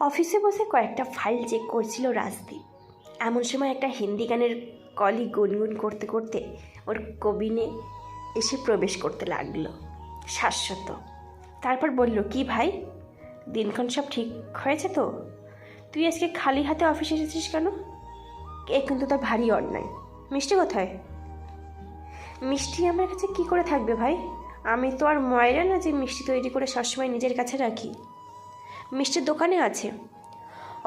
অফিসে বসে কয়েকটা ফাইল চেক করছিল রাজদীপ। এমন সময় একটা হিন্দি গানের কলি গুনগুন করতে করতে ওর কবিনে এসে প্রবেশ করতে লাগল, শাশ্বত। তারপর বলল, কি ভাই, দিনক্ষণ সব ঠিক হয়েছে তো? তুই আজকে খালি হাতে অফিসে এসেছিস কেন? এ কিন্তু তোর ভারী অন্যায়। মিষ্টি কোথায়? মিষ্টি আমার কাছে কি করে থাকবে ভাই? আমি তো আর ময়রা না যে মিষ্টি তৈরি করে সবসময় নিজের কাছে রাখি। মিষ্টির দোকানে আছে।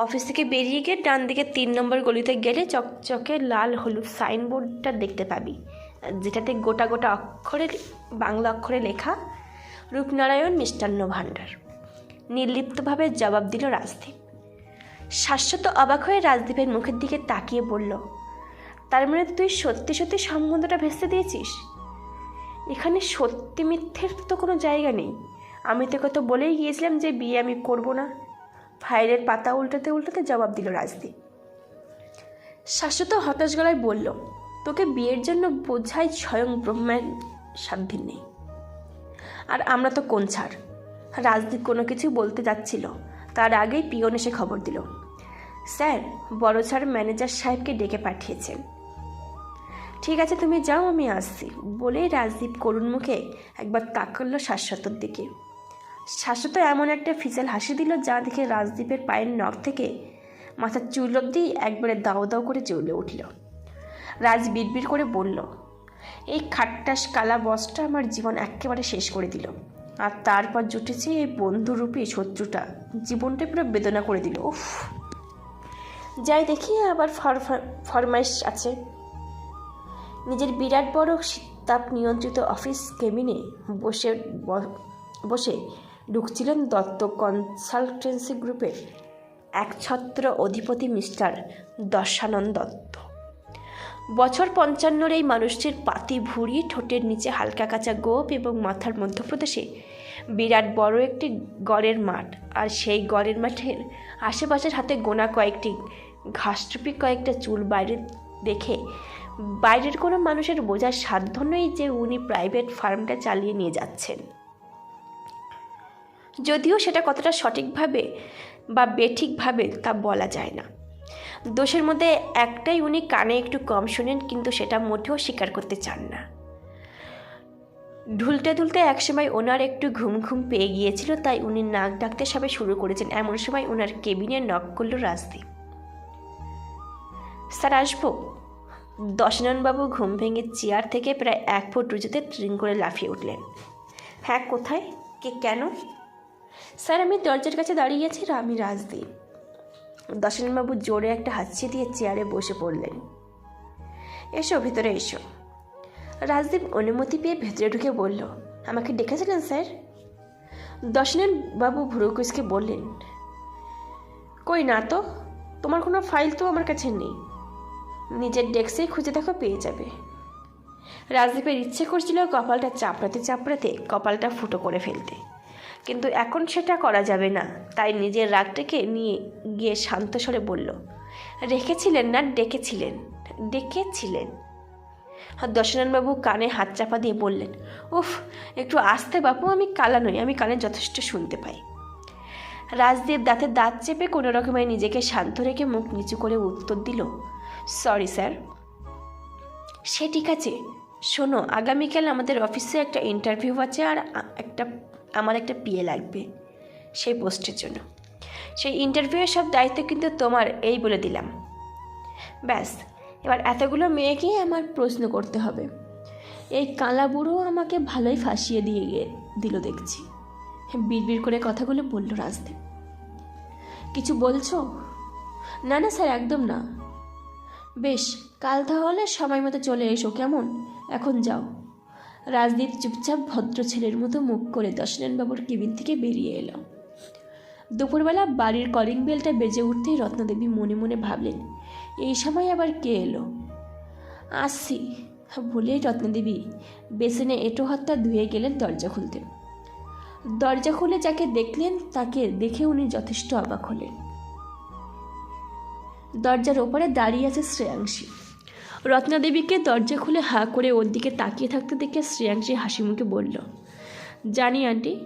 অফিস থেকে বেরিয়ে গিয়ে ডান দিকে তিন নম্বর গলিতে গেলে চকচকে লাল হলুদ সাইনবোর্ডটা দেখতে পাবি, যেটাতে গোটা গোটা অক্ষরে বাংলা অক্ষরে লেখা, রূপনারায়ণ মিষ্টান্ন ভাণ্ডার। নির্লিপ্তভাবে জবাব দিল রাজদীপ। শাশ্বত অবাক হয়ে রাজদীপের মুখের দিকে তাকিয়ে বলল, তার মানে তুই সত্যি সত্যি সম্বন্ধটা ভেস্তে দিয়েছিস? এখানে সত্যি মিথ্যের তো কোনো জায়গা নেই। আমি তোকে তো বলেই গিয়েছিলাম যে বিয়ে আমি করব না। ফাইলের পাতা উল্টাতে উল্টাতে জবাব দিল রাজদীপ। শাশ্বত হতাশ গলায় বলল, তোকে বিয়ের জন্য বোঝাই স্বয়ং ব্রহ্মের সাধ্যিন নেই। আর আমরা তো কোন ছাড়? রাজদীপ কোনো কিছু বলতে যাচ্ছিল। তার আগেই পিয়ন এসে খবর দিল, স্যার, বড় ছাড় ম্যানেজার সাহেবকে ডেকে পাঠিয়েছেন। ঠিক আছে, তুমি যাও, আমি আসছি। বলেই রাজদীপ করুণ মুখে একবার তাকালো শাশ্বতর দিকে। শাশ্বত এমন একটা ফিসেল হাসি দিল যা দেখে রাজদীপের পায়ের নখ থেকে মাথার চুল অব্দি একবারে দাও দাও করে জ্বলে উঠল। রাজ বিড়বিড় করে বলল, এই খাট্টাস কালা বসটা আমার জীবন একেবারে শেষ করে দিল। আর তারপর জুটেছে এই বন্ধুরূপী শত্রুটা। জীবনটা পুরো বেদনা করে দিল। উফ। যাই দেখি আবার ফর- ফরমাইশ আছে। নিজের বিরাট বড় শীতাপ নিয়ন্ত্রিত অফিস কেবিনে বসে বসে ঢুকছিলেন দত্ত কনসালটেন্সি গ্রুপের একছত্র অধিপতি মিস্টার দর্শানন্দ দত্ত। বছর পঞ্চান্নর এই মানুষটির পাতি ভুঁড়ি, ঠোঁটের নিচে হালকা কাঁচা গোপ এবং মাথার মধ্যপ্রদেশে বিরাট বড় একটি গড়ের মাঠ আর সেই গড়ের মাঠের আশেপাশের হাতে গোনা কয়েকটি ঘাসটুপি, কয়েকটা চুল বাইরে দেখে বাইরের কোনো মানুষের বোঝার সাধ্য নেই যে উনি প্রাইভেট ফার্মটা চালিয়ে নিয়ে যাচ্ছেন। যদিও সেটা কতটা সঠিকভাবে বা বেঠিকভাবে তা বলা যায় না। দোষের মধ্যে একটাই উনি কানে একটু কম শোনেন, কিন্তু সেটা মোটেও স্বীকার করতে চান না। ঢুলতে ঢুলতে একসময় ওনার একটু ঘুম ঘুম পেয়ে গিয়েছিল, তাই উনি নাক ডাকতে সবে শুরু করেছেন। এমন সময় ওনার কেবিনে নক করল রাজদীপ। স্যার, আসব? দশননবাবু ঘুম ভেঙে চেয়ার থেকে প্রায় এক ফুট উঁচুতে ট্রিং করে লাফিয়ে উঠলেন। হ্যাঁ কোথায়? কে, কেন? স্যার, আমি দরজার কাছে দাঁড়িয়ে আছি আমি রাজদীপ। দশনবাবু জোরে একটা হাঁচি দিয়ে চেয়ারে বসে পড়লেন। এসো, ভিতরে এসো। রাজদীপ অনুমতি পেয়ে ভেতরে ঢুকে বলল, আমাকে ডেকেছিলেন, স্যার? দশনেন বাবু ভুরুকুসকে বললেন, কই না তো, তোমার কোনো ফাইল তো আমার কাছে নেই। নিজের ডেস্কেই খুঁজে দেখো, পেয়ে যাবে। রাজদীপের ইচ্ছে করছিল কপালটা চাপড়াতে চাপড়াতে কপালটা ফুটো করে ফেলতে। কিন্তু এখন সেটা করা যাবে না। তাই নিজের রাগটাকে নিয়ে গিয়ে শান্ত স্বরে বলল, রেখেছিলেন না, ডেকেছিলেন ডেকেছিলেন। আর দশনানবাবু কানে হাত চাপা দিয়ে বললেন, উফ, একটু আসতে বাপু, আমি কালা নই, আমি কানে যথেষ্ট শুনতে পাই। রাজদীপ দাঁতে দাঁত চেপে কোনো রকমে নিজেকে শান্ত রেখে মুখ নিচু করে উত্তর দিল, সরি স্যার। সে ঠিক আছে। শোনো, আগামীকাল আমাদের অফিসে একটা ইন্টারভিউ আছে আর একটা আমার একটা পিএ লাগবে সেই পোস্টের জন্য। সেই ইন্টারভিউয়ের সব দায়িত্ব কিন্তু তোমার, এই বলে দিলাম। ব্যাস, এবার এতগুলো মেয়েকে আমার প্রশ্ন করতে হবে। এই কালা বুড়ো আমাকে ভালোই ফাঁসিয়ে দিয়ে গিয়ে দিল দেখছি। বিড়বিড় করে কথাগুলো বলল রাজদীপ। কিছু বলছো? না না স্যার, একদম না। বেশ, কাল তাহলে সময় মতো চলে এসো, কেমন? এখন যাও। রাজদীপ চুপচাপ ভদ্র ছেলের মতো মুখ করে দশনবাবুর কেবিন থেকে বেরিয়ে এলো। দুপুরবেলা বাড়ির কলিং বেলটা বেজে উঠতেই রত্নদেবী মনে মনে ভাবলেন, এই সময় আবার কে এলো? আসছি, বলেই রত্নদেবী বেসিনে এঁটো হাতটা ধুয়ে গেলেন দরজা খুলতে। দরজা খুলে যাকে দেখলেন, তাকে দেখে উনি যথেষ্ট অবাক হলেন। দরজার ওপারে দাঁড়িয়ে আছে শ্রেয়াংশী। রত্নাদেবীকে দরজা খুলে হা করে ওর দিকে তাকিয়ে থাকতে দেখে শ্রেয়াংশী হাসি মুখে বলল, জানি আন্টি,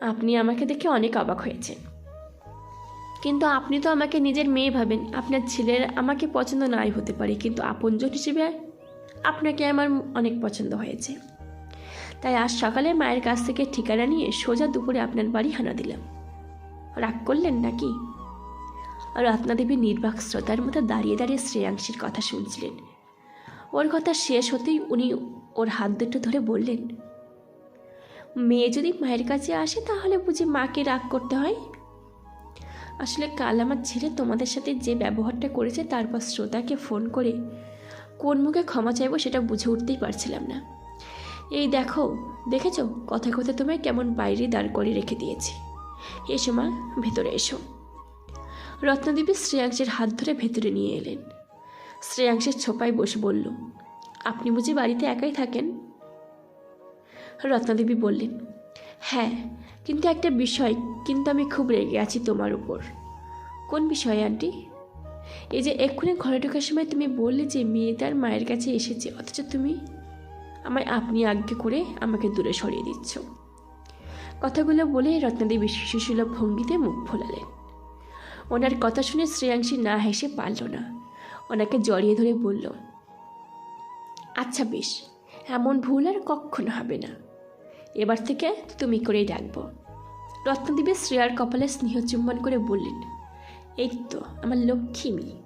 আপনি আমাকে দেখে অনেক অবাক হয়েছেন। কিন্তু আপনি তো আমাকে নিজের মেয়ে ভাবেন। আপনার ছেলের আমাকে পছন্দ নাই হতে পারে, কিন্তু আপনজন হিসেবে আপনাকে আমার অনেক পছন্দ হয়েছে। তাই আজ সকালে মায়ের কাছ থেকে ঠিকানা নিয়ে সোজা দুপুরে আপনার বাড়ি হানা দিলাম। রাগ করলেন নাকি? রত্নাদেবী নির্বাক শ্রোতার মতো দাঁড়িয়ে দাঁড়িয়ে শ্রেয়াংশীর কথা শুনছিলেন। ওর কথা শেষ হতেই উনি ওর হাত দুটো ধরে বললেন, মেয়ে যদি মায়ের কাছে আসে তাহলে বুঝি মাকে রাগ করতে হয়? আসলে কাল আমার ছেলে তোমাদের সাথে যে ব্যবহারটা করেছে তারপর শ্রোতাকে ফোন করে কোন মুখে ক্ষমা চাইব সেটা বুঝে উঠতেই পারছিলাম না। এই দেখো, দেখেছ? কথা কথা তোমায় কেমন বাইরে দাঁড় করে রেখে দিয়েছি। এসো মা, ভেতরে এসো। রত্নদেবী শ্রেয়াংশের হাত ধরে ভেতরে নিয়ে এলেন। শ্রেয়াংশের ছোপায় বসে বলল, আপনি বুঝি বাড়িতে একাই থাকেন? রত্নাদেবী বললেন হ্যাঁ কিন্তু একটা বিষয়, কিন্তু আমি খুব রেগে আছি তোমার উপর। কোন বিষয়ে, আন্টি? এই যে এক্ষুনি ঘরে ঢোকার সময় তুমি বললে যে মেয়ে তার মায়ের কাছে এসেছে, অথচ তুমি আমায় আপনি আজ্ঞে করে আমাকে দূরে সরিয়ে দিচ্ছ। কথাগুলো বলে রত্নাদেবী শিশুসুলভ ভঙ্গিতে মুখ ফোলালেন। ওনার কথা শুনে শ্রেয়াংশী না হেসে পারল না। ওনাকে জড়িয়ে ধরে বলল আচ্ছা বেশ, এমন ভুল আর কখনো হবে না। এবার থেকে তুমি করেই ডাকবো। রত্নদেবী শ্রেয়ার কপালে স্নেহ চুম্বন করে বললেন, এই তো, আমার লক্ষ্মী মেয়ে।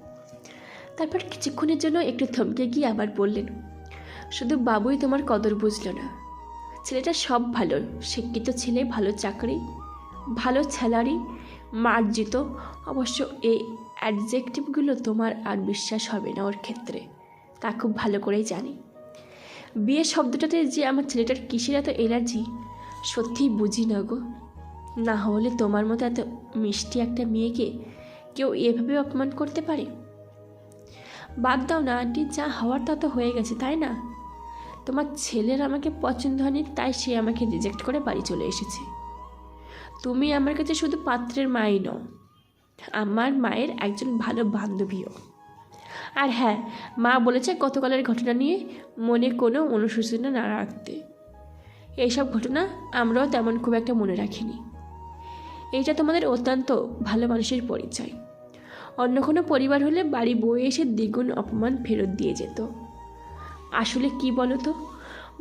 তারপর কিছুক্ষণের জন্য একটু থমকে গিয়ে আবার বললেন, শুধু বাবুই তোমার কদর বুঝলো না। ছেলেটা সব ভালো, শিক্ষিত ছেলে, ভালো চাকরি, ভালো স্যালারি মার্জিত। অবশ্য এই অ্যাডজেক্টিভগুলো তোমার আর বিশ্বাস হবে না ওর ক্ষেত্রে। তা খুব ভালো করেই জানি। বিয়ে শব্দটাতে যে আমার ছেলেটার কিসের এত এলার্জি সত্যিই বুঝি না গো। না হলে তোমার মতো এত মিষ্টি একটা মেয়েকে কেউ এভাবে অপমান করতে পারে? বাদ দাও না, আন্টি, যা হওয়ার তা তো হয়ে গেছে, তাই না? তোমার ছেলের আমাকে পছন্দ হয়নি, তাই সে আমাকে রিজেক্ট করে বাড়ি চলে এসেছে। তুমি আমার কাছে শুধু পাত্রের মাই নও, আমার মায়ের একজন ভালো বান্ধবীও। আর হ্যাঁ মা বলেছে গতকালের ঘটনা নিয়ে মনে কোনো অনুশোচনা না রাখতে। এইসব ঘটনা আমরাও তেমন খুব একটা মনে রাখিনি। এইটা তোমাদের অত্যন্ত ভালো মানুষের পরিচয়। অন্য কোনো পরিবার হলে বাড়ি বয়ে এসে দ্বিগুণ অপমান ফেরত দিয়ে যেত। আসলে কি বলো তো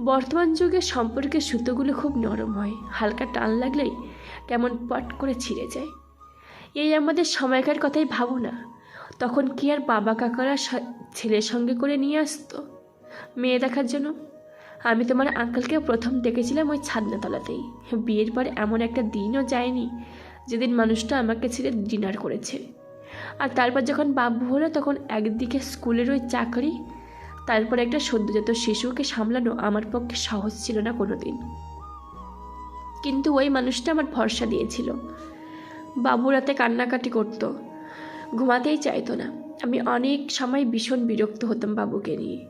বর্তমান যুগে সম্পর্কের সুতোগুলো খুব নরম হয়, হালকা টান লাগলেই কেমন পট করে ছিঁড়ে যায়। এই আমাদের সময়কার কথাই ভাবো না। তখন কি আর বাবা কাকারা ছেলের সঙ্গে করে নিয়ে আসতো? মেয়ে দেখার জন্য? আমি তোমার আঙ্কেলকে প্রথম দেখেছিলাম ওই ছাদনাতলাতেই। বিয়ের পর এমন একটা দিনও যায়নি যেদিন মানুষটা আমাকে ছেড়ে ডিনার করেছে। আর তারপর যখন বাবু হলো তখন একদিকে স্কুলের ওই চাকরি, তারপর একটা সদ্যজাত শিশুকে সামলানো আমার পক্ষে সহজ ছিল না কোনো দিন কিন্তু ওই মানুষটা আমার ভরসা দিয়েছিল। বাবু রাতে কান্নাকাটি করতো। ঘুমাতেই চাইতো না। আমি অনেক সময় ভীষণ বিরক্ত হতাম বাবুকে নিয়ে।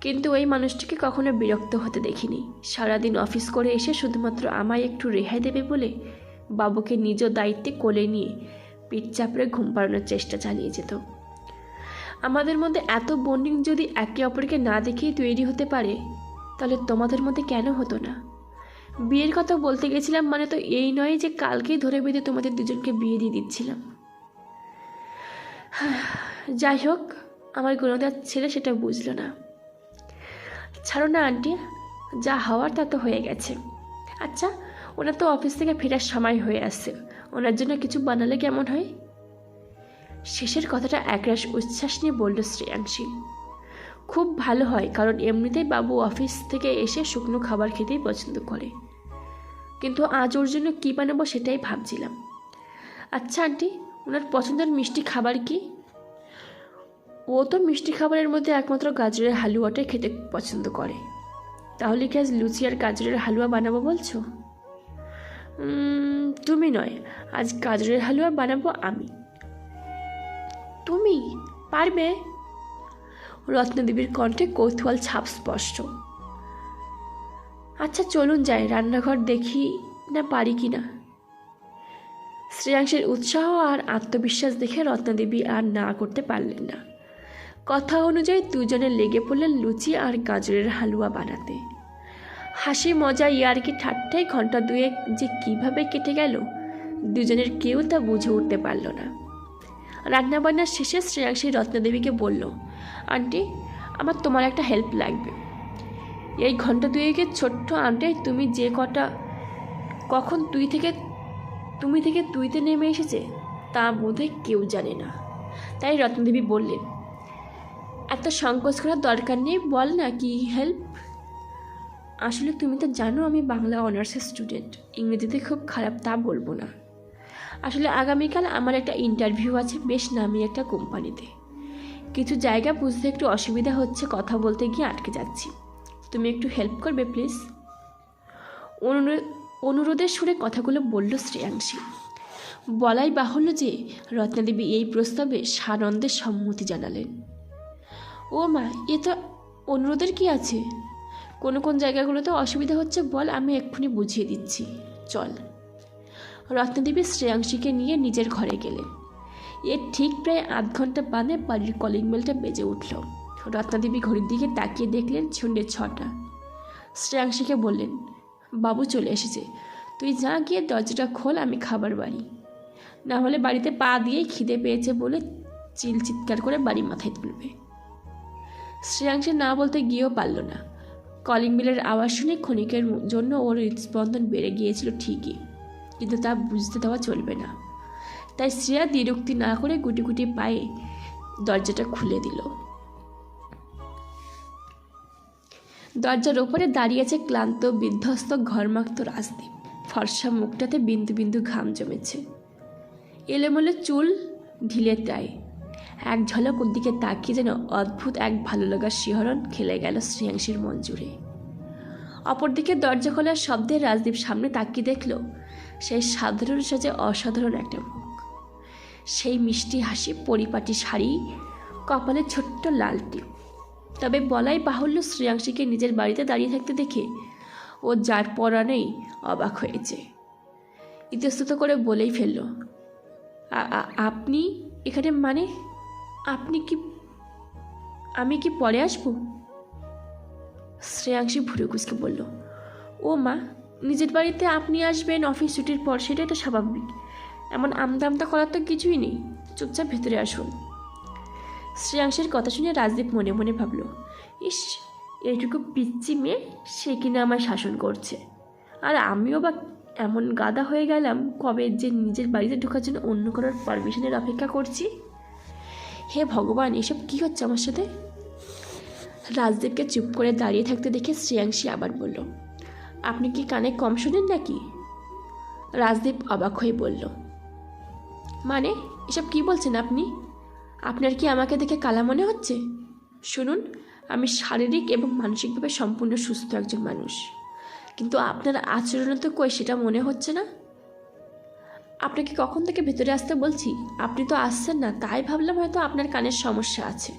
কিন্তু ওই মানুষটিকে কখনো বিরক্ত হতে দেখিনি। সারাদিন অফিস করে এসে শুধুমাত্র আমায় একটু রেহাই দেবে বলে বাবুকে নিজ দায়িত্বে কোলে নিয়ে পিঠ চাপড়ে ঘুম পাড়ানোর চেষ্টা চালিয়ে যেত। আমাদের মধ্যে এত বন্ডিং যদি একে অপরকে না দেখেই তৈরি হতে পারে, তাহলে তোমাদের মধ্যে কেন হতো না? বিয়ের কথা বলতে গেছিলাম মানে তো এই নয় যে কালকেই ধরে বেঁধে তোমাদের দুজনকে বিয়ে দিয়ে দিচ্ছিলাম। যাই হোক, আমার গুণদার ছেলে সেটা বুঝলো না। ছাড়ো না, আন্টি, যা হওয়ার তা তো হয়ে গেছে। আচ্ছা ওনার তো অফিস থেকে ফেরার সময় হয়ে আসছে ওনার জন্য কিছু বানালে কেমন হয়? শেষের কথাটা একরাশ উচ্ছ্বাস নিয়ে বলল শ্রেয়াংশী। খুব ভালো হয়, কারণ এমনিতেই বাবু অফিস থেকে এসে শুকনো খাবার খেতেই পছন্দ করে। কিন্তু আজ ওর জন্য কী বানাবো সেটাই ভাবছিলাম। আচ্ছা আন্টি, ওনার পছন্দের মিষ্টি খাবার কি? ও তো মিষ্টি খাবারের মধ্যে একমাত্র গাজরের হালুয়াটাই খেতে পছন্দ করে। তাহলে কি আজ লুচি আর গাজরের হালুয়া বানাবো বলছো? তুমি নয়, আজ গাজরের হালুয়া বানাবো আমি। তুমি? পারবে? রত্নদেবীর কণ্ঠে কৌতূহল ছাপ স্পষ্ট। আচ্ছা চলুন যাই, রান্নাঘর দেখি না পারি কি না। শ্রেয়াংশের উৎসাহ আর আত্মবিশ্বাস দেখে রত্নাদেবী আর না করতে পারলেন না। কথা অনুযায়ী দুজনে লেগে পড়লেন লুচি আর গাজরের হালুয়া বানাতে। হাসি, মজা, ইয়ারকি ঠাট্টায় ঘণ্টা দুয়েক যে কীভাবে কেটে গেল, দুজনের কেউ তা বুঝে উঠতে পারল না। রান্নাবান্নার শেষে শ্রেয়াংশী রত্নাদেবীকে বলল, আন্টি, আমার তোমার একটা হেল্প লাগবে। এই ঘণ্টা দুয়েকের ছোট্ট আন্টায় তুমি যে কটা, কখন তুই থেকে, তুমি থেকে তুইতে নেমে এসেছে, তা বোধহয় কেউ জানে না। তাই রত্নদেবী বললেন, এত সংকোচ করার দরকার নেই, বল না কি হেল্প আসলে তুমি তো জানো আমি বাংলা অনার্সের স্টুডেন্ট ইংরেজিতে খুব খারাপ তা বলব না। আসলে আগামীকাল আমার একটা ইন্টারভিউ আছে বেশ নামি একটা কোম্পানিতে কিছু জায়গা বুঝতে একটু অসুবিধা হচ্ছে কথা বলতে গিয়ে আটকে যাচ্ছি। তুমি একটু হেল্প করবে প্লিজ অনুরোধ অনুরোধের সুরে কথাগুলো বলল শ্রেয়াংশী। বলাই বাহুল্য যে রত্নাদেবী এই প্রস্তাবে সানন্দের সম্মতি জানালেন। ও মা, এ তো অনুরোধের কি আছে? কোন কোন জায়গাগুলোতে অসুবিধা হচ্ছে বল, আমি এক্ষুনি বুঝিয়ে দিচ্ছি। চল। রত্নাদেবী শ্রেয়াংশীকে নিয়ে নিজের ঘরে গেলেন। এর ঠিক প্রায় আধ ঘণ্টা বাদে বাড়ির কলিং বেলটা বেজে উঠল। রত্নাদেবী ঘড়ির দিকে তাকিয়ে দেখলেন সন্ধ্যে ছটা। শ্রেয়াংশীকে বললেন, বাবু চলে এসেছে। তুই যা গিয়ে দরজাটা খোল, আমি খাবার বাড়ি। না হলে বাড়িতে পা দিয়েই খিদে পেয়েছে বলে চিল চিৎকার করে বাড়ি মাথায় তুলবে। শ্রেয়াংশী না বলতে গিয়েও পারল না। কলিং বেলের আওয়াজ শুনে ক্ষণিকের জন্য ওর হৃদস্পন্দন বেড়ে গিয়েছিল ঠিকই, কিন্তু তা বুঝতে দেওয়া চলবে না। তাই শ্রেয়া দ্বিরুক্তি না করে গুটি গুটি পায়ে দরজাটা খুলে দিল। দরজার ওপরে দাঁড়িয়েছে ক্লান্ত, বিধ্বস্ত, ঘরমাক্ত রাজদীপ। ফর্সা মুখটাতে বিন্দু বিন্দু ঘাম জমেছে। এলোমেলো চুল ঢিলে তাই এক ঝলক ওর দিকে তাকিয়ে যেন অদ্ভুত এক ভালো লাগার শিহরণ খেলে গেল শ্রেয়াংশীর মন জুড়ে। অপরদিকে দরজা খোলার শব্দে রাজদীপ সামনে তাকিয়ে দেখল, সেই সাধারণ সাজে অসাধারণ একটা মুখ। সেই মিষ্টি হাসি, পরিপাটি শাড়ি, কপালে ছোট্ট লালটি তবে বলাই বাহুল্য শ্রেয়াংশীকে নিজের বাড়িতে দাঁড়িয়ে থাকতে দেখে ও যার পরানেই অবাক হয়েছে। ইতস্তত করে বলেই ফেলল, "আ- আ- আপনি এখানে মানে আপনি কি, আমি কি পরে আসব? শ্রেয়াংশী ভুরু কুচকে বলল, ও মা, নিজের বাড়িতে আপনি আসবেন, অফিস ছুটির পর, সেটাই তো স্বাভাবিক। এমন আমদামতা করার তো কিছুই নেই। চুপচাপ ভেতরে আসুন। শ্রেয়াংশের কথা শুনে রাজদীপ মনে মনে ভাবল, ইস, এইটুকু পিচ্ছি মেয়ে সে কিনা আমায় শাসন করছে। আর আমিও বা এমন গাদা হয়ে গেলাম কবে যে নিজের বাড়িতে ঢোকার জন্য অন্য কারোর পারমিশনের অপেক্ষা করছি? হে ভগবান, এসব কি হচ্ছে আমার সাথে? রাজদীপকে চুপ করে দাঁড়িয়ে থাকতে দেখে শ্রেয়াংশী আবার বলল, আপনি কি কানে কম শোনেন নাকি? রাজদীপ অবাক হয়ে বলল মানে এসব কি বলছেন আপনি? আপনার কি আমাকে দেখে কালা মনে হচ্ছে? শুনুন, আমি শারীরিক এবং মানসিকভাবে সম্পূর্ণ সুস্থ একজন মানুষ। কিন্তু আপনার আচরণে তো কই সেটা মনে হচ্ছে না? আপনাকে কখন থেকে ভেতরে আসতে বলছি? আপনি তো আসছেন না, তাই ভাবলাম হয়তো আপনার কানের সমস্যা আছে।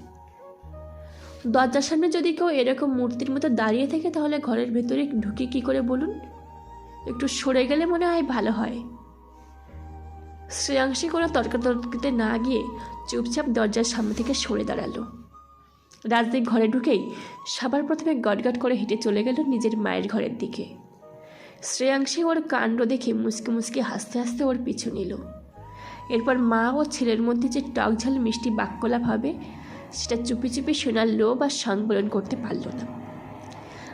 দরজার সামনে যদি কেউ এরকম মূর্তির মতো দাঁড়িয়ে থাকে, তাহলে ঘরের ভেতরে ঢুকে কি করে বলুন? একটু সরে গেলে মনে হয় ভালো হয়। শ্রেয়াংশী কোনো তর্কাতর্কিতে না গিয়ে চুপচাপ দরজার সামনে থেকে সরে দাঁড়াল। রাজদীপ ঘরে ঢুকেই সবার প্রথমে গটগট করে হেঁটে চলে গেল নিজের মায়ের ঘরের দিকে। শ্রেয়াংশী ওর কাণ্ড দেখে মুসকে মুসকে হাসতে হাসতে ওর পিছু নিল। এরপর মা ও ছেলের মধ্যে যে টকঝাল মিষ্টি বাক্যলাপ হবে, সেটা চুপি চুপি শোনার লোভ আর সংবলন করতে পারল না।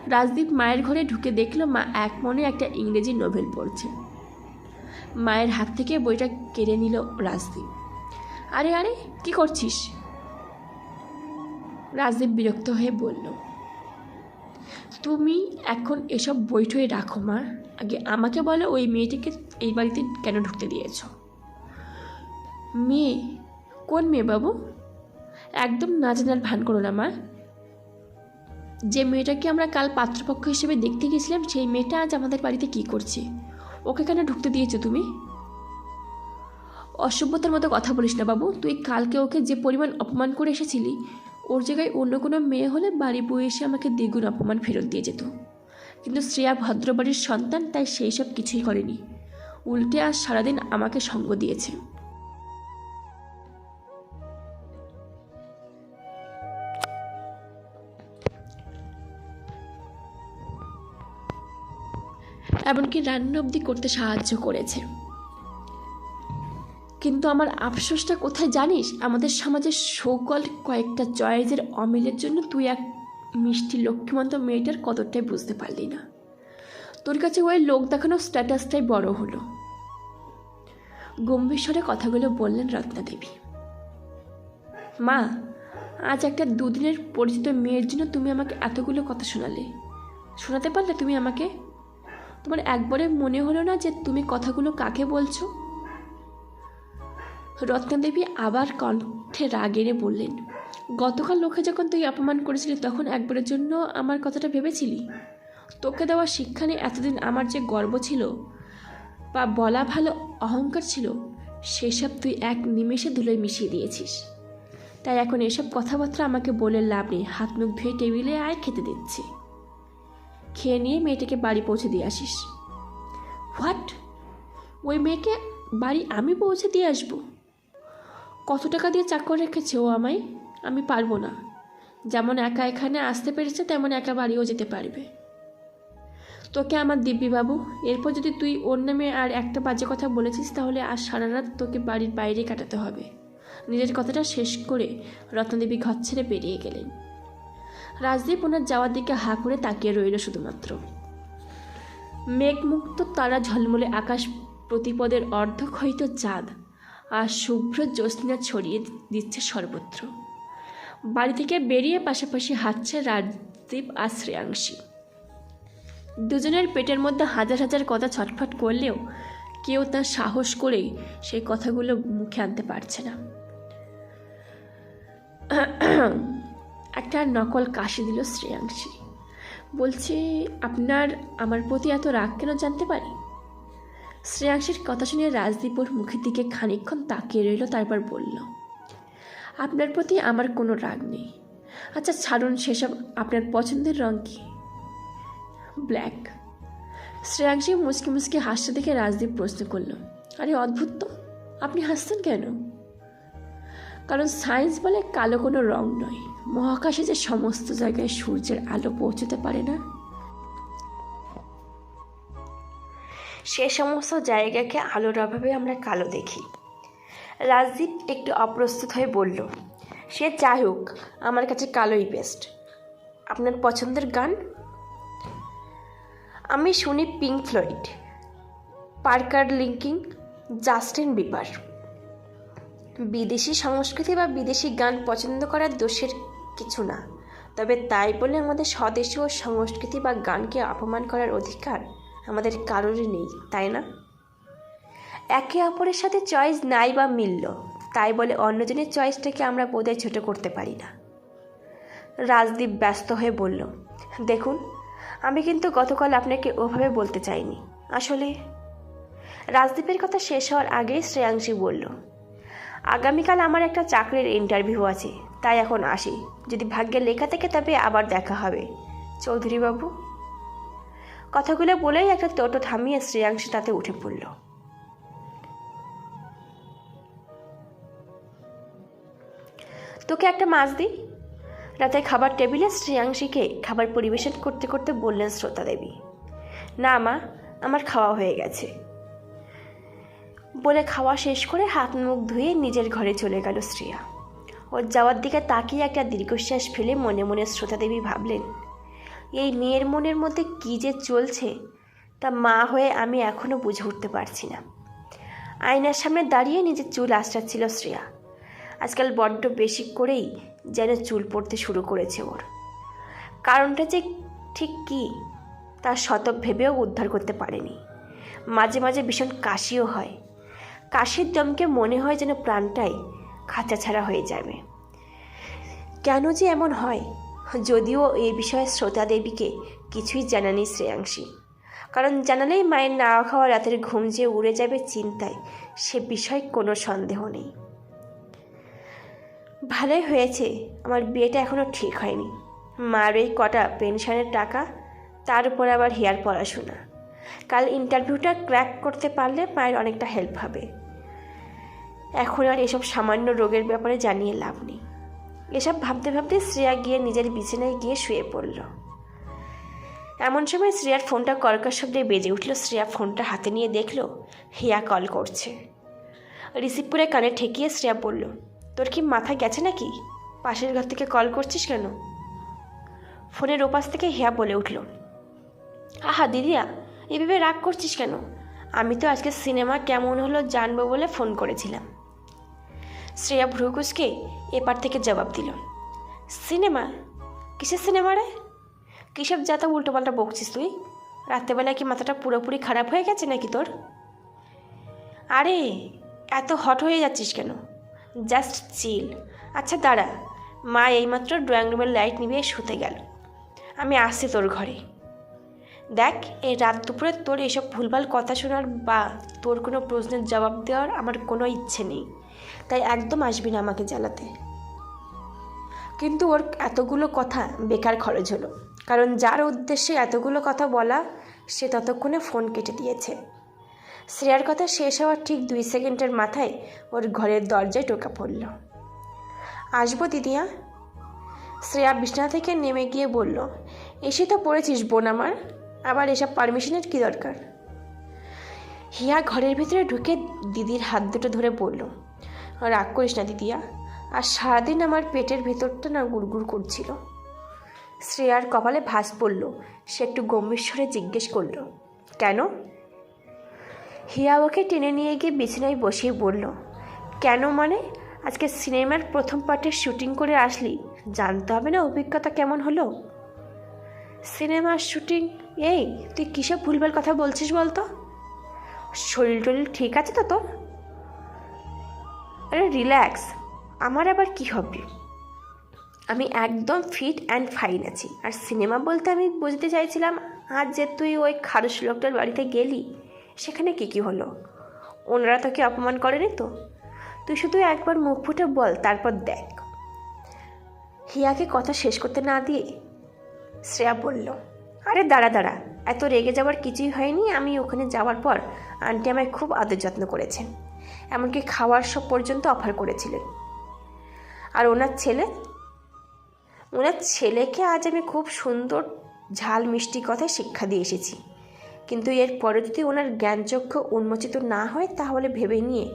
রাজদীপ মায়ের ঘরে ঢুকে দেখল মা এক মনে একটা ইংরেজি নোভেল পড়ছে। মায়ের হাত থেকে বইটা কেড়ে নিল রাজদীপ। আরে আরে, কি করছিস? রাজদীপ বিরক্ত হয়ে বলল, তুমি এখন এসব বইটই রাখো, মা। আগে আমাকে বলো ওই মেয়েটিকে এই বাড়িতে কেন ঢুকতে দিয়েছ? মেয়ে? কোন মেয়ে বাবু? একদম না জানার ভান করো না, মা। যে মেয়েটাকে আমরা কাল পাত্রপক্ষ হিসেবে দেখতে গেছিলাম, সেই মেয়েটা আজ আমাদের বাড়িতে কি করছে? ওকে কেন ঢুকতে দিয়েছ তুমি? অসভ্যতার মতো কথা বলিস না বাবু। তুই কালকে ওকে যে পরিমাণ অপমান করে এসেছিলি, ওর জায়গায় অন্য কোনো মেয়ে হলে বাড়ি বয়ে এসে আমাকে দ্বিগুণ অপমান ফেরত দিয়ে যেত। কিন্তু শ্রেয়া ভদ্রবাড়ির সন্তান, তাই সেই সব কিছুই করেনি। উল্টে আজ সারাদিন আমাকে সঙ্গ দিয়েছে। এমনকি রান্না অবধি করতে সাহায্য করেছে। কিন্তু আমার আফসোসটা কোথায় জানিস? আমাদের সমাজের সকল কয়েকটা চয়েজের অমিলের জন্য তুই এক মিষ্টি লক্ষ্মীমন্ত মেয়েটার কতটাই বুঝতে পারলি না। তোর কাছে ওই লোক দেখানো স্ট্যাটাসটাই বড় হলো। গম্ভীর স্বরে কথাগুলো বললেন রত্নাদেবী। মা, আজ একটা দুদিনের পরিচিত মেয়ের জন্য তুমি আমাকে এতগুলো কথা শোনালে। শোনাতে পারলে তুমি আমাকে? তোমার একবারে মনে হলো না যে তুমি কথাগুলো কাকে বলছো? রত্নাদেবী আবার কণ্ঠে রাগ এনে বললেন, গতকাল লোকে যখন তুই অপমান করেছিলি, তখন একবারের জন্য আমার কথাটা ভেবেছিলি? তোকে দেওয়া শিক্ষা নিয়ে এতদিন আমার যে গর্ব ছিল বা বলা ভালো অহংকার ছিল, সেসব তুই এক নিমেষে ধুলোয় মিশিয়ে দিয়েছিস। তাই এখন এসব কথাবার্তা আমাকে বলে লাভ নেই। হাত মুখ ধুয়ে টেবিলে আয়, খেতে দিচ্ছি। খেয়ে নিয়ে মেয়েটাকে বাড়ি পৌঁছে দিয়ে আসিস। হোয়াট? ওই মেয়েকে বাড়ি আমি পৌঁছে দিয়ে আসব? কত টাকা দিয়ে চাকর রেখেছে ও আমায়? আমি পারব না। যেমন একা এখানে আসতে পেরেছে, তেমন একা বাড়িও যেতে পারবে। তোকে আমার দিব্যি বাবু এরপর যদি তুই ওর নামে আর একটা বাজে কথা বলেছিস, তাহলে আর সারা রাত তোকে বাড়ির বাইরে কাটাতে হবে। নিজের কথাটা শেষ করে রত্নদেবী ঘর ছেড়ে বেরিয়ে গেলেন। রাজদীপ ওনার যাওয়ার দিকে হা করে তাকিয়ে রইল শুধুমাত্র। মেঘমুক্ত তারা ঝলমলে আকাশ প্রতিপদের অর্ধক্ষয়িত চাঁদ আর শুভ্র জ্যোৎস্না ছড়িয়ে দিচ্ছে সর্বত্র। বাড়ি থেকে বেরিয়ে পাশাপাশি হাঁটছে রাজদীপ আর শ্রেয়াংশী। দুজনের পেটের মধ্যে হাজার হাজার কথা ছটফট করলেও কেউ তার সাহস করে সেই কথাগুলো মুখে আনতে পারছে না। একটা নকল কাশি দিল শ্রেয়াংশী। বলছি, আপনার, আমার প্রতি এত রাগ কেন জানতে পারি? শ্রেয়াংশীর কথা শুনে রাজদীপ ওর মুখের দিকে খানিকক্ষণ তাকিয়ে রইল, তারপর বলল, আপনার প্রতি আমার কোনো রাগ নেই। আচ্ছা ছাড়ুন, সেসব আপনার পছন্দের রং কি? ব্ল্যাক। শ্রেয়াংশী মুচকি মুচকি হাসতে দেখে রাজদীপ প্রশ্ন করল, আরে অদ্ভুত তো, আপনি হাসছেন কেন? কারণ সায়েন্স বলে কালো কোনো রং নয়। মহাকাশে যে সমস্ত জায়গায় সূর্যের আলো পৌঁছতে পারে না? সে সমস্ত জায়গাকে আলোর অভাবে আমরা কালো দেখি। রাজদীপ একটু অপ্রস্তুত হয়ে বলল, সে যাই হোক, আমার কাছে কালোই বেস্ট আপনার পছন্দের গান? আমি শুনি Pink Floyd Parker Linkin Justin Bieber বিদেশি সংস্কৃতি বা বিদেশি গান পছন্দ করার দোষের কিছু না। তবে তাই বলে আমাদের স্বদেশীয় সংস্কৃতি বা গানকে অপমান করার অধিকার আমাদের কারোরই নেই, তাই না? একে অপরের সাথে চয়েস নাই বা মিলল, তাই বলে অন্যজনের চয়েসটাকে আমরা বোধহয় ছোট করতে পারি না। রাজদীপ ব্যস্ত হয়ে বলল, দেখুন, আমি কিন্তু গতকাল আপনাকে ওভাবে বলতে চাইনি। আসলে? রাজদীপের কথা শেষ হওয়ার আগেই শ্রেয়াংশী বলল, আগামীকাল আমার একটা চাকরির ইন্টারভিউ আছে। তাই এখন আসি। যদি ভাগ্যে লেখা থাকে তবে আবার দেখা হবে। চৌধুরীবাবু? কথাগুলো বলেই একটা টোটো থামিয়ে শ্রেয়াংশী তাতে উঠে পড়ল। তোকে একটা মাছ দিই? রাতে খাবার টেবিলে শ্রেয়াংশীকে খাবার পরিবেশন করতে করতে বললেন শ্রোতা দেবী না মা, আমার খাওয়া হয়ে গেছে। বলে খাওয়া শেষ করে হাত মুখ ধুয়ে নিজের ঘরে চলে গেল শ্রেয়া। ওর যাওয়ার দিকে তাকিয়ে একটা দীর্ঘশ্বাস ফেলে মনে মনে শ্রোতা দেবী ভাবলেন, এই মেয়ের মনের মধ্যে কী যে চলছে তা মা হয়ে আমি এখনও বুঝে উঠতে পারছি না। আয়নার সামনে দাঁড়িয়ে নিজের চুল আশ্রাচ্ছিল শ্রেয়া। আজকাল বড্ড বেশি করেই যেন চুল পড়তে শুরু করেছে ওর। কারণটা যে ঠিক কী তার শতক ভেবেও উদ্ধার করতে পারেনি। মাঝে মাঝে ভীষণ কাশিও হয়। কাশির দমকে মনে হয় যেন প্রাণটাই খাঁচা ছাড়া হয়ে যাবে। কেন যে এমন হয়? যদিও এ বিষয়ে শ্রোতা দেবীকে কিছুই জানানি শ্রেয়াংশী। কারণ জানালেই মায়ের না খাওয়া রাতের ঘুম যে উড়ে যাবে চিন্তায়, সে বিষয়ে কোনো সন্দেহ নেই। ভালোই হয়েছে, আমার বিয়েটা এখনও ঠিক হয়নি। মার এই কটা পেনশনের টাকা, তার উপর আবার হেয়ার পড়াশোনা। কাল ইন্টারভিউটা ক্র্যাক করতে পারলে মায়ের অনেকটা হেল্প হবে। এখন আর এসব সামান্য রোগের ব্যাপারে জানিয়ে লাভ নেই। এসব ভাবতে ভাবতে শ্রেয়া গিয়ে নিজের বিছানায় গিয়ে শুয়ে পড়ল। এমন সময় শ্রেয়ার ফোনটা কর্কশ শব্দে বেজে উঠল। শ্রেয়া ফোনটা হাতে নিয়ে দেখল, হিয়া কল করছে। রিসিভ করে কানে ঠেকিয়ে শ্রেয়া বলল, তোর কি মাথা গেছে নাকি? পাশের ঘর থেকে কল করছিস কেন? ফোনের ওপাশ থেকে হেয়া বলে উঠল, আহা দিদিয়া, এভাবে রাগ করছিস কেন? আমি তো আজকে সিনেমা কেমন হলো জানব বলে ফোন করেছিলাম। শ্রেয়া ভ্রুকুসকে এপার থেকে জবাব দিল, সিনেমা? কিসের সিনেমা রে? কিসব যা তো উল্টোপাল্টা বকছিস তুই? রাত্রেবেলায় কি মাথাটা পুরোপুরি খারাপ হয়ে গেছে নাকি তোর? আরে, এত হট হয়ে যাচ্ছিস কেন? Just chill. আচ্ছা দাঁড়া। মা এইমাত্র ড্রয়িং রুমের লাইট নিভিয়ে শুতে গেল। আমি আসছি তোর ঘরে। দেখ, এই রাত দুপুরে তোর এসব ভুলভাল কথা শোনার বা তোর কোনো প্রশ্নের জবাব দেওয়ার আমার কোনো ইচ্ছে নেই। তাই একদম আসবি না আমাকে জ্বালাতে। কিন্তু ওর এতগুলো কথা বেকার খরচ হলো। কারণ যার উদ্দেশ্যে এতগুলো কথা বলা, সে ততক্ষণে ফোন কেটে দিয়েছে। শ্রেয়ার কথা শেষ হওয়ার ঠিক দুই সেকেন্ডের মাথায় ওর ঘরের দরজায় টোকা পড়ল। আসব দিদিয়া শ্রেয়া বিছনা থেকে নেমে গিয়ে বলল, এসে তো পড়েছিস, বোন আমার? আবার এসব পারমিশনের কী দরকার? হিয়া ঘরের ভিতরে ঢুকে দিদির হাত দুটো ধরে বলল, রাগ করিস না দিদিয়া, আর সারাদিন আমার পেটের ভেতরটা না গুড়গুড় করছিল। শ্রেয়ার কপালে ভাস পড়ল, সে একটু গম্ভীর স্বরে জিজ্ঞেস করল, কেন? হিয়া ওকে টেনে নিয়ে গিয়ে বিছানায় বসিয়ে বলল, কেন মানে? আজকে সিনেমার প্রথম পার্টের শুটিং করে আসলি, জানতে হবে না অভিজ্ঞতা কেমন হলো? সিনেমার শুটিং? এই, তুই কিসব ভুলভাল কথা বলছিস বলতো? শরীর টরিল ঠিক আছে তো তোর? আরে রিল্যাক্স, আমার আবার কি হবে? আমি একদম ফিট অ্যান্ড ফাইন আছি। আর সিনেমা বলতে আমি বুঝতে চাইছিলাম, আজ যে তুই ওই খারুস লোকটার বাড়িতে গেলি, সেখানে কী কী হলো? ওনারা তোকে অপমান করেনি তো? তুই শুধু একবার মুখ ফুটে বল, তারপর দেখ। হিয়াকে কথা শেষ করতে না দিয়ে শ্রেয়া বলল, আরে দাঁড়া দাঁড়া, এত রেগে যাওয়ার কিছুই হয়নি, আমি ওখানে যাওয়ার পর আন্টি আমায় খুব আদর যত্ন করেছেন এমনকি খাওয়ার সব পর্যন্ত অফার করেছিলেন। আর ওনার ছেলে, ওনার ছেলেকে আজ আমি খুব সুন্দর, ঝাল মিষ্টি কথায় শিক্ষা দিয়ে এসেছি। কিন্তু এর পরে যদি ওনার জ্ঞানচক্ষু উন্মোচিত না হয়, তাহলে ভেবে নিয়ে,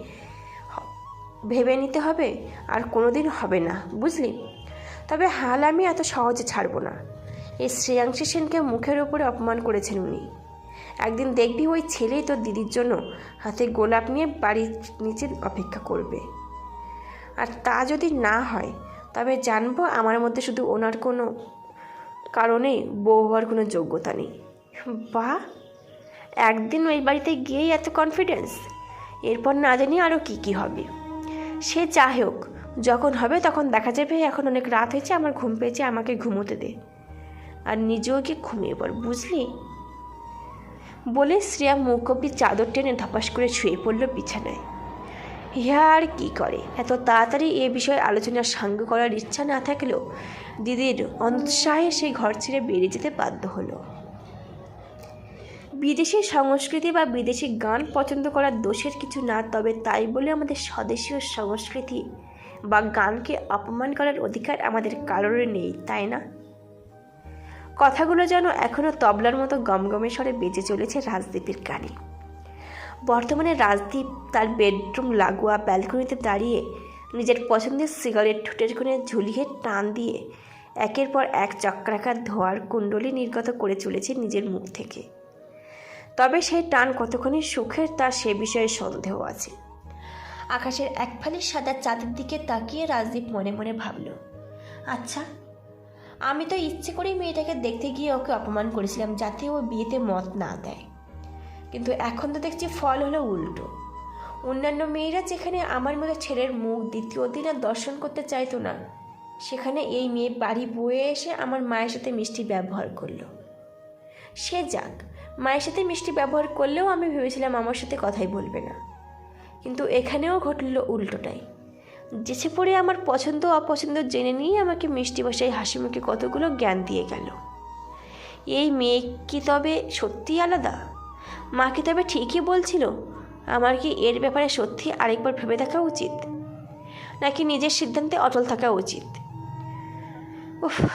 ভেবে নিতে হবে, আর কোনোদিন হবে না, বুঝলি? তবে হাল আমি এত সহজে ছাড়বো না। এই শ্রেয়াংশী সেনকে মুখের ওপরে অপমান করেছেন উনি। একদিন দেখবি ওই ছেলেই তোর দিদির জন্য হাতে গোলাপ নিয়ে বাড়ির নিচে অপেক্ষা করবে। আর তা যদি না হয়, তবে জানব আমার মধ্যে শুধু ওনার কোনো কারণে বউ হওয়ার কোনো যোগ্যতা নেই। বা, একদিন ওই বাড়িতে গিয়েই এত কনফিডেন্স এরপর না জানি আরও কী কী হবে। সে যা হোক, যখন হবে তখন দেখা যাবে এখন অনেক রাত হয়েছে, আমার ঘুম পেয়েছে, আমাকে ঘুমোতে দে। আর নিজেও গিয়ে ঘুমিয়ে পড়, বুঝলি? বলে শ্রেয়া মুখ অব্দি চাদর টেনে ধপাস করে শুয়ে পড়ল বিছানায়। ইহা আর কী করে? এত তাড়াতাড়ি এ বিষয়ে আলোচনার সাঙ্গ করার ইচ্ছা না থাকলেও দিদির অনুৎসাহে সেই ঘর ছেড়ে বেরিয়ে যেতে বাধ্য হলো। বিদেশি সংস্কৃতি বা বিদেশি গান পছন্দ করার দোষের কিছু না, তবে তাই বলে আমাদের স্বদেশীয় সংস্কৃতি বা গানকে অপমান করার অধিকার আমাদের কারোর নেই, তাই না? কথাগুলো যেন এখনও তবলার মতো গমগমে স্বরে বেজে চলেছে রাজদীপের কানে। বর্তমানে রাজদীপ তার বেডরুম লাগোয়া ব্যালকনিতে দাঁড়িয়ে নিজের পছন্দের সিগারেট ঠোঁটের কোণে ঝুলিয়ে টান দিয়ে একের পর এক চক্রাকার ধোয়ার কুণ্ডলি নির্গত করে চলেছে নিজের মুখ থেকে। তবে সেই টান কতখানি সুখের তার সে বিষয়ে সন্দেহ আছে। আকাশের এক ফালি সাদা চাঁদের দিকে তাকিয়ে রাজদীপ মনে মনে ভাবল আচ্ছা আমি তো ইচ্ছে করেই মেয়েটাকে দেখতে গিয়ে ওকে অপমান করেছিলাম যাতে ও বিয়েতে মত না দেয়। কিন্তু এখন তো দেখছি ফল হলো উল্টো। অন্যান্য মেয়েরা যেখানে আমার মতো ছেলের মুখ দ্বিতীয় দিন আর দর্শন করতে চাইতো না, সেখানে এই মেয়ে বাড়ি বয়ে এসে আমার মায়ের সাথে মিষ্টি ব্যবহার করল। সে যাক, মায়ের সাথে মিষ্টি ব্যবহার করলেও আমি ভেবেছিলাম আমার সাথে কথাই বলবে না। কিন্তু এখানেও ঘটল উল্টোটাই। যেছে পড়ে আমার পছন্দ অপছন্দ জেনে নিয়ে আমাকে মিষ্টি বসায় হাসি মুখে কতগুলো জ্ঞান দিয়ে গেল। এই মেয়ে কি তবে সত্যিই আলাদা? মা কি তবে ঠিকই বলছিল, আমার কি এর ব্যাপারে সত্যি আরেকবার ভেবে দেখা উচিত? নাকি নিজের সিদ্ধান্তে অটল থাকা উচিত? উফ,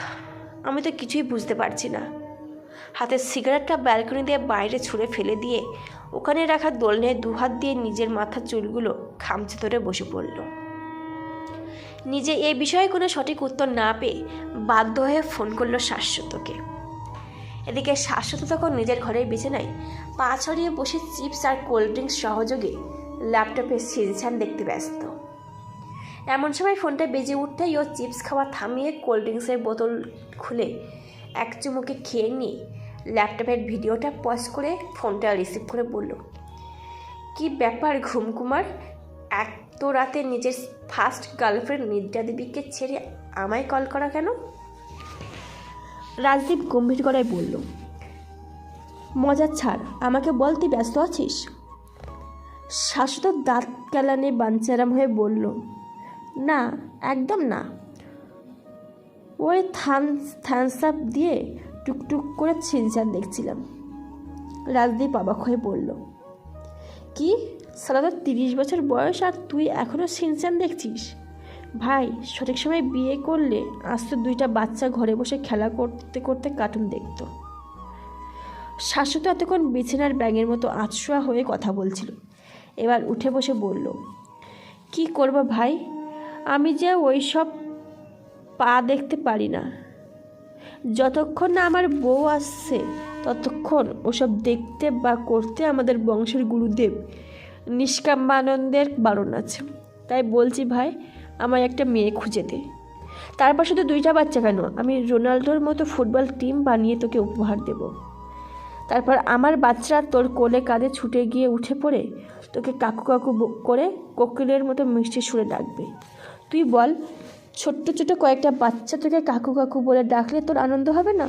আমি তো কিছুই বুঝতে পারছি না। হাতের সিগারেটটা ব্যালকনি দিয়ে বাইরে ছুঁড়ে ফেলে দিয়ে ওখানে রাখা দোলনায় দুহাত দিয়ে নিজের মাথার চুলগুলো খামচে ধরে বসে পড়ল। নিজে এ বিষয়ে কোনো সঠিক উত্তর না পেয়ে বাধ্য হয়ে ফোন করল শাশ্বতকে। এদিকে শাশ্বত তখন নিজের ঘরের বিছানায় পা ছড়িয়ে বসে চিপস আর কোল্ড ড্রিঙ্কস সহযোগে ল্যাপটপে সিনছান দেখতে ব্যস্ত। এমন সময় ফোনটা বেজে উঠতেই ও চিপস খাওয়া থামিয়ে কোল্ড ড্রিঙ্কসের বোতল খুলে এক চুমুকে খেয়ে নিয়ে ল্যাপটপের ভিডিওটা পজ করে ফোনটা রিসিভ করে বলল, কি ব্যাপার ঘুমকুমার? এত রাতে নিজের ফার্স্ট গার্লফ্রেন্ড নিদ্রা দেবীকে ছেড়ে আমায় কল করা কেন? রাজদীপ গম্ভীর গলায় বলল, মজা ছাড়, আমাকে বল, তুই ব্যস্ত আছিস? শাশ্বত দাঁত কেলানে বাঞ্চারাম হয়ে বলল, না, একদম না। ওই থামস আপ দিয়ে টুকটুক করে ছিনচান দেখছিলাম। রাজদীপ অবাক হয়ে বলল, কি? তো তিরিশ বছর বয়স আর তুই এখনও সিনচান দেখছিস? ভাই, সঠিক সময় বিয়ে করলে আজ তো দুইটা বাচ্চা ঘরে বসে খেলা করতে করতে কার্টুন দেখতো। শাশ্বত এতক্ষণ বিছানার ব্যাঙের মতো আতশোয়া হয়ে কথা বলছিল। এবার উঠে বসে বলল, কি করব ভাই? আমি যে ওই সব পা দেখতে পারি না। যতক্ষণ না আমার বউ আসছে, ততক্ষণ ওসব দেখতে বা করতে আমাদের বংশের গুরুদেব নিষ্কামানন্দের বারণ আছে। তাই বলছি, ভাই, আমায় একটা মেয়ে খুঁজে দে। তারপর শুধু দুইটা বাচ্চা কেন? আমি রোনাল্ডোর মতো ফুটবল টিম বানিয়ে তোকে উপহার দেব। তারপর আমার বাচ্চারা তোর কোলে কাঁধে ছুটে গিয়ে উঠে পড়ে, তোকে কাকু কাকু করে কোকিলের মতো মিষ্টি সুরে ডাকবে। তুই বল, ছোট্ট ছোট কয়েকটা বাচ্চা তোকে কাকু কাকু বলে ডাকলে তোর আনন্দ হবে না?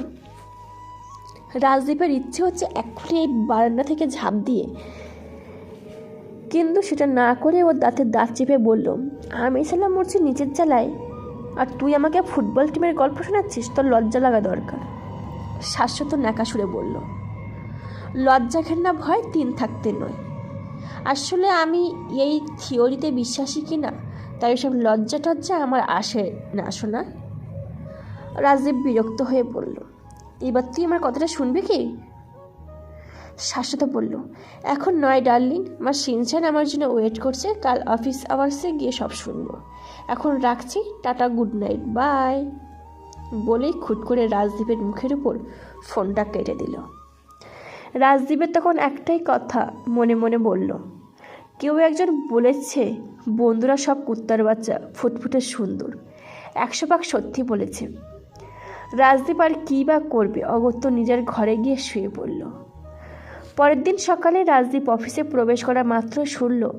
রাজদীপের ইচ্ছে হচ্ছে এক্ষুনি এই বারান্দা থেকে ঝাঁপ দিয়ে কিন্তু সেটা না করে ওর দাঁতে দাঁত চেপে বলল, আমি সালাম মরছি নিচের জ্বালায় আর তুই আমাকে ফুটবল টিমের গল্প শোনাচ্ছিস? তোর লজ্জা লাগা দরকার। শাশ্বত ন্যাকা সুরে বলল, লজ্জা ঘেন্না ভয়, তিন থাকতে নয়। আসলে আমি এই থিওরিতে বিশ্বাসী কি না, তাই সব লজ্জা টজ্জা আমার আসে না শোনা রাজদীপ বিরক্ত হয়ে বলল, এবার তুই আমার কথাটা শুনবি কি? শাশ্বত বলল, এখন নয়, ডার্লিং। আমার সিনচান আমার জন্য ওয়েট করছে। কাল অফিস আওয়ার্সে গিয়ে সব শুনব। এখন রাখছি। Tata, good night. বাই। বলেই খুট করে রাজদীপের মুখের উপর ফোনটা কেটে দিল। রাজদীপের তখন একটাই কথা মনে মনে বলল, কেউ একজন বলেছে বন্ধুরা সব কুত্তার বাচ্চা, ফুটফুটে সুন্দর। একশো পাক সত্যি বলেছে। রাজদীপ আর কী বা করবে? অগত্য নিজের ঘরে গিয়ে শুয়ে পড়ল। পরের দিন সকালে রাজদীপ অফিসে প্রবেশ করা মাত্র শুনল,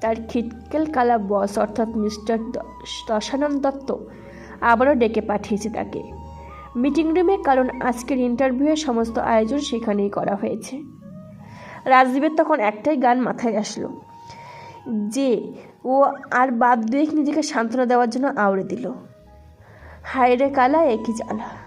তার খিটকেল কালা বস, অর্থাৎ মিস্টার দ- দশানন্দ দত্ত, আবারও ডেকে পাঠিয়েছে তাকে। মিটিং রুমে, কারণ আজকের ইন্টারভিউয়ের সমস্ত আয়োজন সেখানেই করা হয়েছে। রাজদীপের তখন একটাই গান মাথায় আসলো, যে ও আর বাদ দুয়েক নিজেকে সান্ত্বনা দেওয়ার জন্য আওড়ে দিল। হায় রে কালা একই জ্বালা।